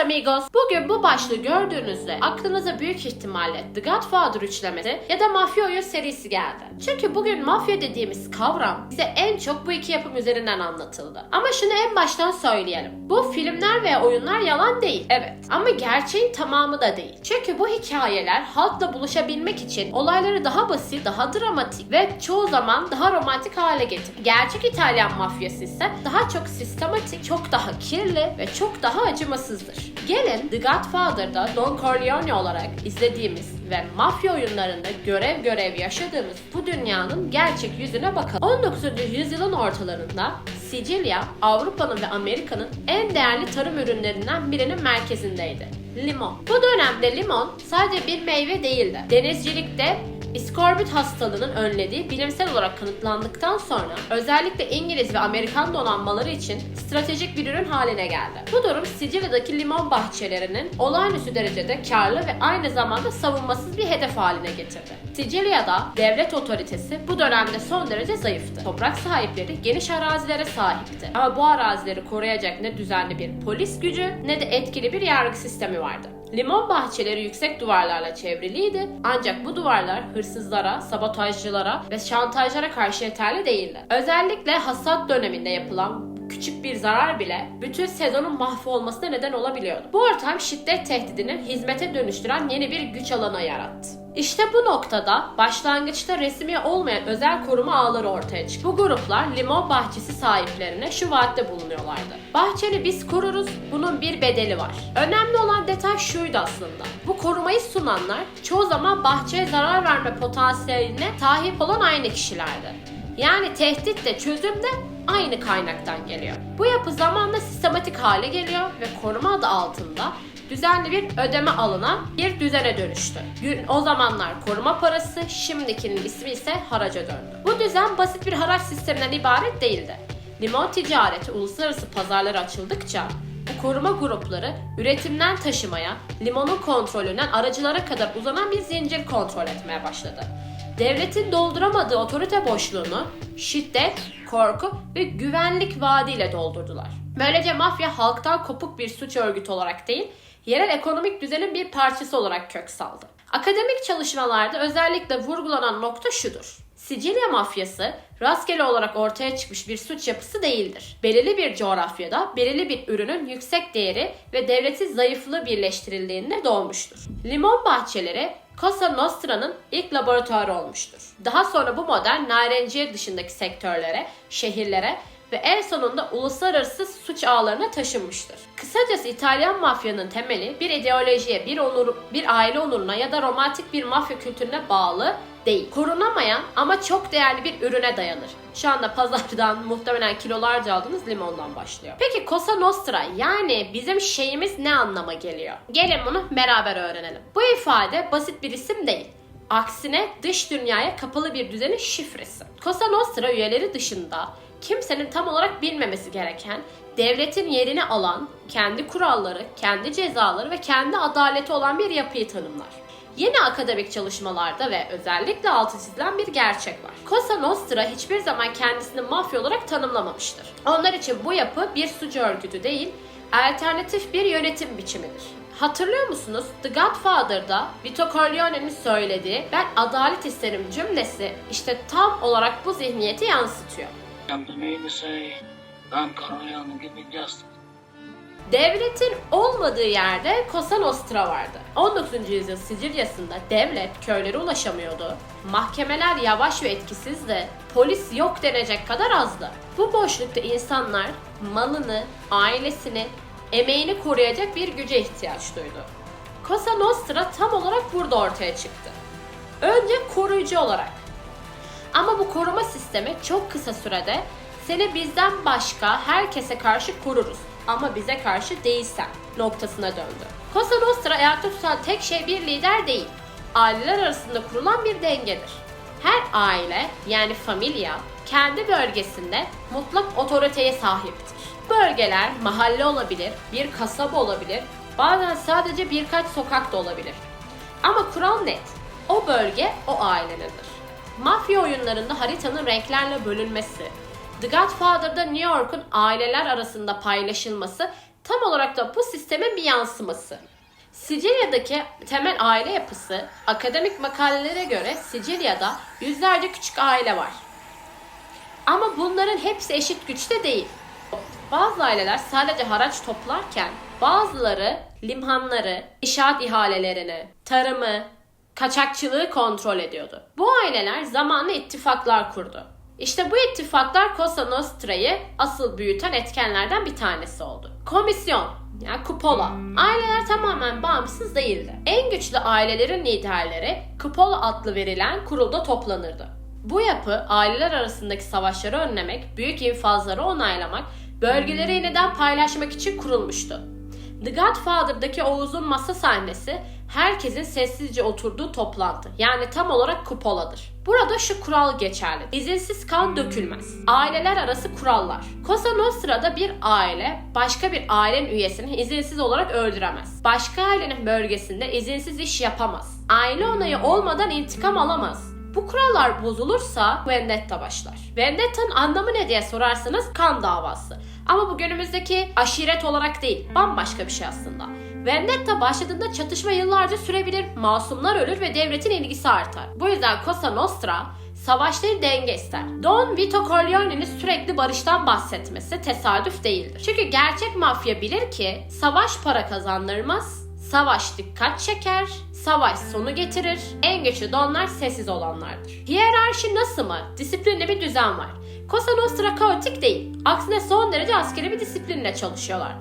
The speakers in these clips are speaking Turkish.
amigos. Bugün bu başlığı gördüğünüzde aklınıza büyük ihtimalle The Godfather üçlemesi ya da Mafya oyun serisi geldi. Çünkü bugün mafya dediğimiz kavram bize en çok bu iki yapım üzerinden anlatıldı. Ama şunu en baştan söyleyelim. Bu filmler veya oyunlar yalan değil. Evet. Ama gerçeğin tamamı da değil. Çünkü bu hikayeler halkla buluşabilmek için olayları daha basit, daha dramatik ve çoğu zaman daha romantik hale getir. Gerçek İtalyan mafyası ise daha çok sistematik, çok daha kirli ve çok daha acımasızdır. Gelin The Godfather'da Don Corleone olarak izlediğimiz ve mafya oyunlarında görev görev yaşadığımız bu dünyanın gerçek yüzüne bakalım. 19. yüzyılın ortalarında Sicilya, Avrupa'nın ve Amerika'nın en değerli tarım ürünlerinden birinin merkezindeydi. Limon. Bu dönemde limon sadece bir meyve değildi. Denizcilikte İskorbut hastalığının önlediği bilimsel olarak kanıtlandıktan sonra özellikle İngiliz ve Amerikan donanmaları için stratejik bir ürün haline geldi. Bu durum Sicilya'daki limon bahçelerinin olağanüstü derecede karlı ve aynı zamanda savunmasız bir hedef haline getirdi. Sicilya'da devlet otoritesi bu dönemde son derece zayıftı. Toprak sahipleri geniş arazilere sahipti. Ama bu arazileri koruyacak ne düzenli bir polis gücü ne de etkili bir yargı sistemi vardı. Limon bahçeleri yüksek duvarlarla çevriliydi ancak bu duvarlar hırsızlara, sabotajcılara ve şantajlara karşı yeterli değildi. Özellikle hasat döneminde yapılan küçük bir zarar bile bütün sezonun mahvolmasına neden olabiliyordu. Bu ortam şiddet tehdidini hizmete dönüştüren yeni bir güç alanı yarattı. İşte bu noktada başlangıçta resmi olmayan özel koruma ağları ortaya çıktı. Bu gruplar limon bahçesi sahiplerine şu vaatte bulunuyorlardı. Bahçeni biz koruruz, bunun bir bedeli var. Önemli olan detay şuydu aslında. Bu korumayı sunanlar çoğu zaman bahçeye zarar verme potansiyeline sahip olan aynı kişilerdi. Yani tehdit de çözüm de aynı kaynaktan geliyor. Bu yapı zamanla sistematik hale geliyor ve koruma adı altında düzenli bir ödeme alınan bir düzene dönüştü. O zamanlar koruma parası, şimdikinin ismi ise haraca döndü. Bu düzen basit bir haraç sisteminden ibaret değildi. Limon ticareti uluslararası pazarlara açıldıkça bu koruma grupları üretimden taşımaya, limonun kontrolünden aracılara kadar uzanan bir zincir kontrol etmeye başladı. Devletin dolduramadığı otorite boşluğunu şiddet, korku ve güvenlik vaadiyle doldurdular. Böylece mafya halktan kopuk bir suç örgütü olarak değil, yerel ekonomik düzenin bir parçası olarak kök saldı. Akademik çalışmalarda özellikle vurgulanan nokta şudur. Sicilya mafyası rastgele olarak ortaya çıkmış bir suç yapısı değildir. Belirli bir coğrafyada belirli bir ürünün yüksek değeri ve devletin zayıflığı birleştirildiğinde doğmuştur. Limon bahçeleri Cosa Nostra'nın ilk laboratuvarı olmuştur. Daha sonra bu model narenciye dışındaki sektörlere, şehirlere ve en sonunda uluslararası suç ağlarına taşınmıştır. Kısacası İtalyan mafyanın temeli bir ideolojiye, bir onur, bir aile onuruna ya da romantik bir mafya kültürüne bağlı değil. Korunamayan ama çok değerli bir ürüne dayanır. Şu anda pazardan muhtemelen kilolarca aldığınız limondan başlıyor. Peki Cosa Nostra yani bizim şeyimiz ne anlama geliyor? Gelin bunu beraber öğrenelim. Bu ifade basit bir isim değil. Aksine dış dünyaya kapalı bir düzenin şifresi. Cosa Nostra üyeleri dışında kimsenin tam olarak bilmemesi gereken, devletin yerini alan, kendi kuralları, kendi cezaları ve kendi adaleti olan bir yapıyı tanımlar. Yeni akademik çalışmalarda ve özellikle altı çizilen bir gerçek var. Cosa Nostra hiçbir zaman kendisini mafya olarak tanımlamamıştır. Onlar için bu yapı bir suç örgütü değil, alternatif bir yönetim biçimidir. Hatırlıyor musunuz? The Godfather'da Vito Corleone'nin söylediği ben adalet isterim cümlesi işte tam olarak bu zihniyeti yansıtıyor. Justice. Devletin olmadığı yerde Cosa Nostra vardı. 19. yüzyıl Sicilya'sında devlet köylere ulaşamıyordu. Mahkemeler yavaş ve etkisizdi. Polis yok denecek kadar azdı. Bu boşlukta insanlar malını, ailesini, emeğini koruyacak bir güce ihtiyaç duydu. Cosa Nostra tam olarak burada ortaya çıktı. Önce koruyucu olarak. Ama bu koruma sistemi çok kısa sürede seni bizden başka herkese karşı koruruz ama bize karşı değilsen noktasına döndü. Cosa Nostra ayakta tutan tek şey bir lider değil, aileler arasında kurulan bir dengedir. Her aile yani familya kendi bölgesinde mutlak otoriteye sahiptir. Bölgeler mahalle olabilir, bir kasaba olabilir, bazen sadece birkaç sokak da olabilir. Ama kural net. O bölge o ailenindir. Mafya oyunlarında haritanın renklerle bölünmesi, The Godfather'da New York'un aileler arasında paylaşılması tam olarak da bu sistemin bir yansıması. Sicilya'daki temel aile yapısı, akademik makalelere göre Sicilya'da yüzlerce küçük aile var. Ama bunların hepsi eşit güçte değil. Bazı aileler sadece haraç toplarken bazıları limhanları, inşaat ihalelerini, tarımı, kaçakçılığı kontrol ediyordu. Bu aileler zamanla ittifaklar kurdu. İşte bu ittifaklar Cosa Nostra'yı asıl büyüten etkenlerden bir tanesi oldu. Komisyon, yani kupola. Aileler tamamen bağımsız değildi. En güçlü ailelerin liderleri kupola adlı verilen kurulda toplanırdı. Bu yapı aileler arasındaki savaşları önlemek, büyük infazları onaylamak, bölgeleri yeniden paylaşmak için kurulmuştu. The Godfather'daki o uzun masa sahnesi herkesin sessizce oturduğu toplantı. Yani tam olarak kupoladır. Burada şu kural geçerli. İzinsiz kan dökülmez. Aileler arası kurallar. Cosa Nostra'da bir aile başka bir ailenin üyesini izinsiz olarak öldüremez. Başka ailenin bölgesinde izinsiz iş yapamaz. Aile onayı olmadan intikam alamaz. Bu kurallar bozulursa vendetta başlar. Vendetta'nın anlamı ne diye sorarsanız kan davası. Ama bu günümüzdeki aşiret olarak değil, bambaşka bir şey aslında. Vendetta başladığında çatışma yıllarca sürebilir, masumlar ölür ve devletin ilgisi artar. Bu yüzden Cosa Nostra savaşları denge ister. Don Vito Corleone'nin sürekli barıştan bahsetmesi tesadüf değildir. Çünkü gerçek mafya bilir ki savaş para kazandırmaz, Savaş dikkat çeker, savaş sonu getirir. En güçlü donlar sessiz olanlardır. Hiyerarşi nasıl mı? Disiplinli bir düzen var. Cosa Nostra kaotik değil. Aksine son derece askeri bir disiplinle çalışıyorlar.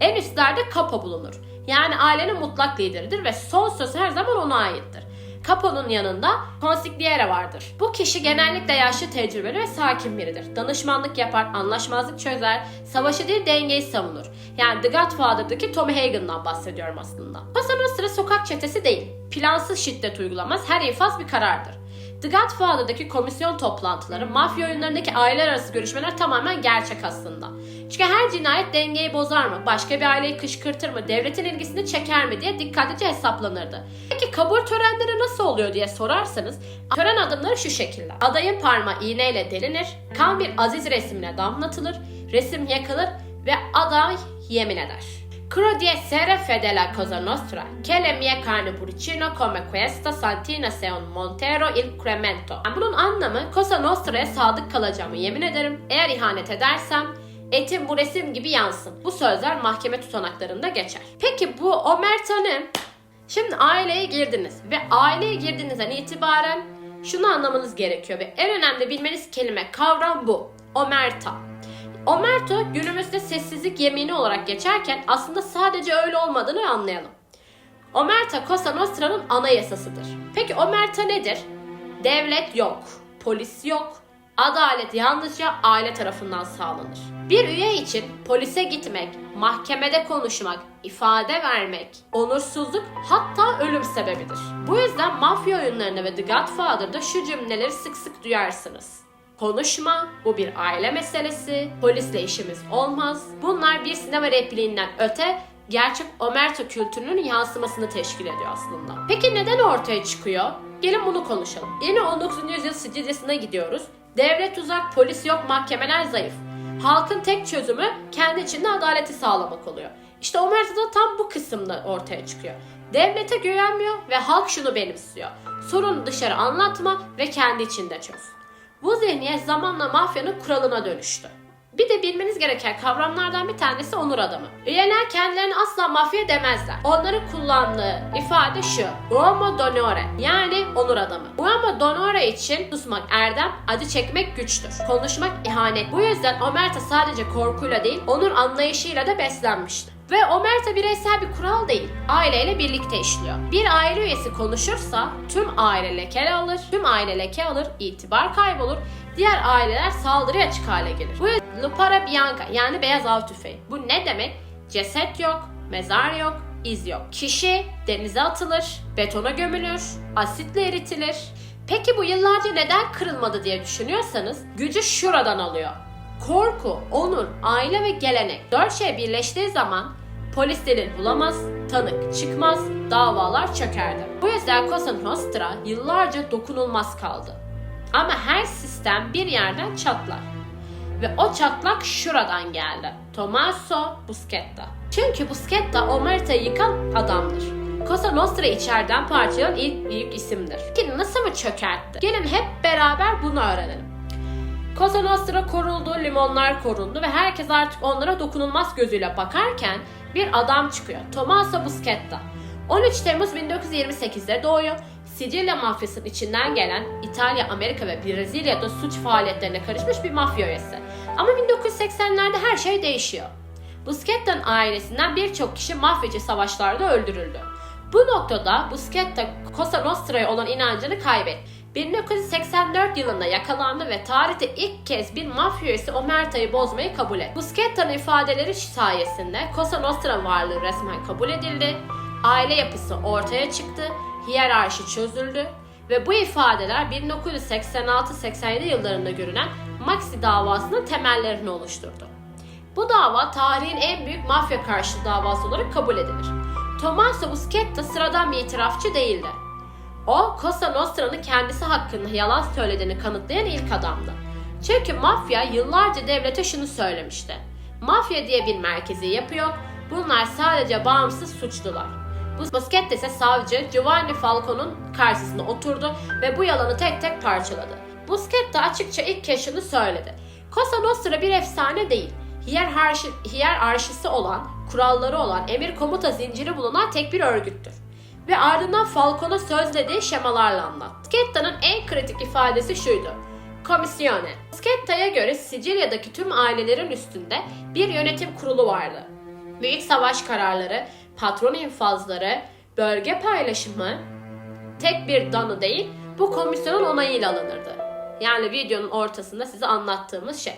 En üstlerde kapo bulunur. Yani ailenin mutlak lideridir ve son söz her zaman ona aittir. Capo'nun yanında consigliere vardır. Bu kişi genellikle yaşlı, tecrübeli ve sakin biridir. Danışmanlık yapar, anlaşmazlık çözer, savaşı değil dengeyi savunur. Yani The Godfather'daki Tommy Hagen'dan bahsediyorum aslında. Cosa Nostra sokak çetesi değil. Plansız şiddet uygulamaz, her infaz bir karardır. The Godfather'daki komisyon toplantıları, mafya oyunlarındaki aileler arası görüşmeler tamamen gerçek aslında. Çünkü her cinayet dengeyi bozar mı, başka bir aileyi kışkırtır mı, devletin ilgisini çeker mi diye dikkatlice hesaplanırdı. Peki kabul törenleri nasıl oluyor diye sorarsanız, tören adımları şu şekilde. Adayın parmağı iğneyle delinir, kan bir aziz resmine damlatılır, resim yakılır ve aday yemin eder. Cro di essere fedele a Cosa Nostra, che le mie carne puricino come questa santina se un montero il cremento. Bunun anlamı Cosa Nostra'ya sadık kalacağımı yemin ederim. Eğer ihanet edersem etim bu resim gibi yansın. Bu sözler mahkeme tutanaklarında geçer. Peki bu Omerta ne? Şimdi aileye girdiniz ve aileye girdiğinizden itibaren şunu anlamanız gerekiyor ve en önemli bilmeniz kelime, kavram bu. Omerta. Omerta günümüzde sessizlik yemini olarak geçerken aslında sadece öyle olmadığını anlayalım. Omerta Cosa Nostra'nın anayasasıdır. Peki Omerta nedir? Devlet yok, polis yok, adalet yalnızca aile tarafından sağlanır. Bir üye için polise gitmek, mahkemede konuşmak, ifade vermek, onursuzluk hatta ölüm sebebidir. Bu yüzden mafya oyunlarında ve The Godfather'da şu cümleleri sık sık duyarsınız. Konuşma, bu bir aile meselesi, polisle işimiz olmaz. Bunlar bir sinema repliğinden öte gerçek Omerta kültürünün yansımasını teşkil ediyor aslında. Peki neden ortaya çıkıyor? Gelin bunu konuşalım. Yeni 19. yüzyıl Sicilya'sına gidiyoruz. Devlet uzak, polis yok, mahkemeler zayıf. Halkın tek çözümü kendi içinde adaleti sağlamak oluyor. İşte Omerta'da tam bu kısımda ortaya çıkıyor. Devlete güvenmiyor ve halk şunu benimsiyor. Sorunu dışarı anlatma ve kendi içinde çöz. Bu zihniyet zamanla mafyanın kuralına dönüştü. Bir de bilmeniz gereken kavramlardan bir tanesi onur adamı. Üyeler kendilerini asla mafya demezler. Onların kullandığı ifade şu. Uomo d'onore yani onur adamı. Uomo d'onore için susmak erdem, acı çekmek güçtür. Konuşmak ihanet. Bu yüzden Omerta sadece korkuyla değil, onur anlayışıyla da beslenmişti. Ve Omerta bireysel bir kural değil, aileyle birlikte işliyor. Bir aile üyesi konuşursa tüm aile leke alır, tüm aile leke alır, itibar kaybolur, diğer aileler saldırıya açık hale gelir. Bu Lupara Bianca yani beyaz av tüfeği. Bu ne demek? Ceset yok, mezar yok, iz yok. Kişi denize atılır, betona gömülür, asitle eritilir. Peki bu yıllarca neden kırılmadı diye düşünüyorsanız gücü şuradan alıyor. Korku, onur, aile ve gelenek dört şey birleştiği zaman polis delil bulamaz, tanık çıkmaz, davalar çökerdi. Bu yüzden Cosa Nostra yıllarca dokunulmaz kaldı. Ama her sistem bir yerden çatlar. Ve o çatlak şuradan geldi. Tommaso Buscetta. Çünkü Buscetta Omerta'yı yıkan adamdır. Cosa Nostra içeriden parçalayan ilk büyük isimdir. Peki nasıl mı çökertti? Gelin hep beraber bunu öğrenelim. Cosa Nostra koruldu, limonlar korundu ve herkes artık onlara dokunulmaz gözüyle bakarken bir adam çıkıyor. Tommaso Buscetta. 13 Temmuz 1928'de doğuyor. Sicilya mafyasının içinden gelen İtalya, Amerika ve Brezilya'da suç faaliyetlerine karışmış bir mafya üyesi. Ama 1980'lerde her şey değişiyor. Buscetta'nın ailesinden birçok kişi mafyacı savaşlarda öldürüldü. Bu noktada Buscetta Cosa Nostra'ya olan inancını kaybetti. 1984 yılında yakalandı ve tarihte ilk kez bir mafya üyesi Omerta'yı bozmayı kabul etti. Buscetta'nın ifadeleri sayesinde Cosa Nostra varlığı resmen kabul edildi, aile yapısı ortaya çıktı, hiyerarşi çözüldü ve bu ifadeler 1986-87 yıllarında görülen Maxi davasının temellerini oluşturdu. Bu dava tarihin en büyük mafya karşıtı davası olarak kabul edilir. Tommaso Buscetta sıradan bir itirafçı değildi. O, Cosa Nostra'nın kendisi hakkında yalan söylediğini kanıtlayan ilk adamdı. Çünkü mafya yıllarca devlete şunu söylemişti. Mafya diye bir merkezi yapı yok, bunlar sadece bağımsız suçlular. Bu Buscetta ise savcı Giovanni Falcone'un karşısına oturdu ve bu yalanı tek tek parçaladı. Buscetta açıkça ilk kez şunu söyledi. Cosa Nostra bir efsane değil. Hiyerarşi, hiyerarşisi olan, kuralları olan, emir komuta zinciri bulunan tek bir örgüttür. Ve ardından Falcone'a sözlediği şemalarla anlattı. Buscetta'nın en kritik ifadesi şuydu. Komisyone. Buscetta'ya göre Sicilya'daki tüm ailelerin üstünde bir yönetim kurulu vardı. Büyük savaş kararları, patron infazları, bölge paylaşımı tek bir danı değil bu komisyonun onayıyla alınırdı. Yani videonun ortasında size anlattığımız şey.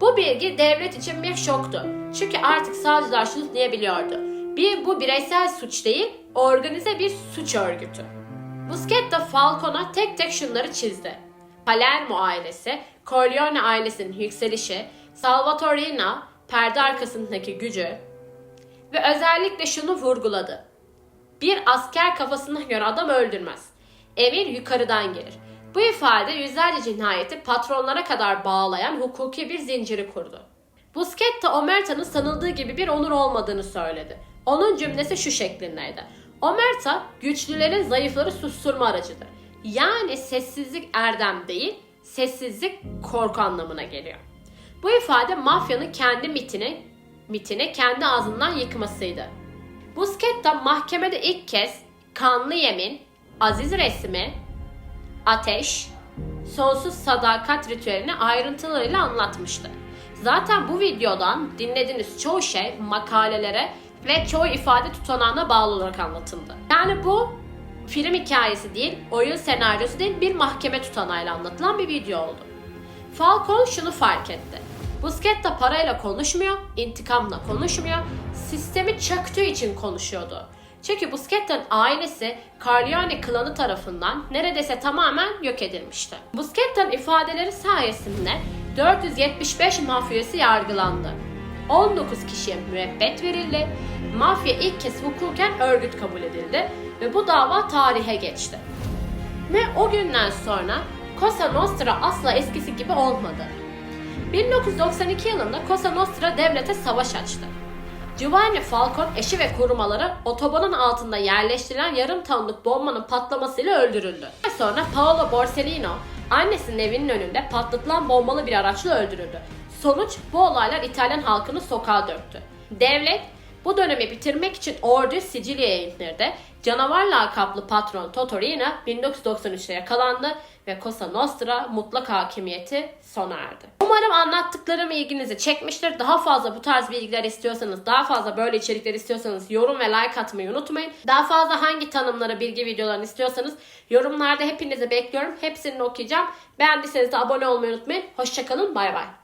Bu bilgi devlet için bir şoktu. Çünkü artık savcılar şunu diyebiliyordu. Bir bu bireysel suç değil, organize bir suç örgütü. Buscetta Falcone'a tek tek şunları çizdi. Palermo ailesi, Corleone ailesinin yükselişi, Salvatorina perde arkasındaki gücü ve özellikle şunu vurguladı. Bir asker kafasına göre adam öldürmez. Emir yukarıdan gelir. Bu ifade yüzlerce cinayeti patronlara kadar bağlayan hukuki bir zinciri kurdu. Buscetta Omerta'nın sanıldığı gibi bir onur olmadığını söyledi. Onun cümlesi şu şeklindeydi. Omerta güçlülerin zayıfları susturma aracıdır. Yani sessizlik erdem değil, sessizlik korku anlamına geliyor. Bu ifade mafyanın kendi mitini, mitini kendi ağzından yıkmasıydı. Buscetta mahkemede ilk kez kanlı yemin, aziz resmi, ateş, sonsuz sadakat ritüelini ayrıntılarıyla anlatmıştı. Zaten bu videodan dinlediğiniz çoğu şey makalelere ve çoğu ifade tutanağına bağlı olarak anlatıldı. Yani bu film hikayesi değil, oyun senaryosu değil bir mahkeme tutanağıyla anlatılan bir video oldu. Falcon şunu fark etti. Buscetta parayla konuşmuyor, intikamla konuşmuyor, sistemi çöktüğü için konuşuyordu. Çünkü Buscetta'nın ailesi Corleone klanı tarafından neredeyse tamamen yok edilmişti. Buscetta'nın ifadeleri sayesinde 475 mafyası yargılandı. 19 kişiye müebbet verildi. Mafya ilk kez hukuken örgüt kabul edildi ve bu dava tarihe geçti. Ve o günden sonra Cosa Nostra asla eskisi gibi olmadı. 1992 yılında Cosa Nostra devlete savaş açtı. Giovanni Falcone eşi ve korumaları otobanın altında yerleştirilen yarım tonluk bombanın patlamasıyla öldürüldü. Sonra Paolo Borsellino annesinin evinin önünde patlatılan bombalı bir araçla öldürüldü. Sonuç bu olaylar İtalyan halkını sokağa döktü. Devlet bu dönemi bitirmek için ordu Sicilya'ya indirdi. Canavar lakaplı patron Totorina 1993'te yakalandı ve Cosa Nostra mutlak hakimiyeti sona erdi. Umarım anlattıklarım ilginizi çekmiştir. Daha fazla bu tarz bilgiler istiyorsanız, daha fazla böyle içerikler istiyorsanız yorum ve like atmayı unutmayın. Daha fazla hangi tanımları, bilgi videolarını istiyorsanız yorumlarda hepinizi bekliyorum. Hepsini okuyacağım. Beğendiyseniz de abone olmayı unutmayın. Hoşçakalın, bay bay.